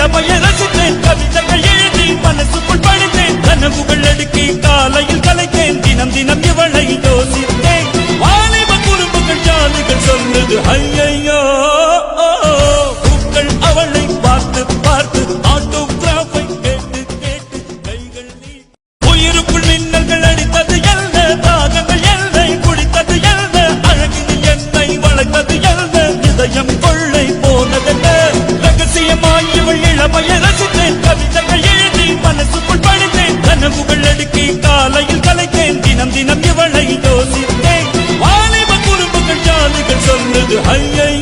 இளமைய ரசித்தேன். கவிதைகள் எழுதி மனசுக்குள் பணித்தேன் கனவுகள் அடுக்கி காலையில் கலைத்தேன். தினம் தினம் இவளை யோசித்தேன். வாலிப குறும்புகள் ஜாதிகள் சொல்லுது ஐயையோ கவிதைகள் எழுதி மனசுக்குள் படித்தேன். கனவுகள் அடுக்கி காலையில் கலைத்தேன். தினம் தினம் இவளை யோசித்தேன். வாலிப குறும்புகள் ஜாலிகள் சொல்லுது ஐயே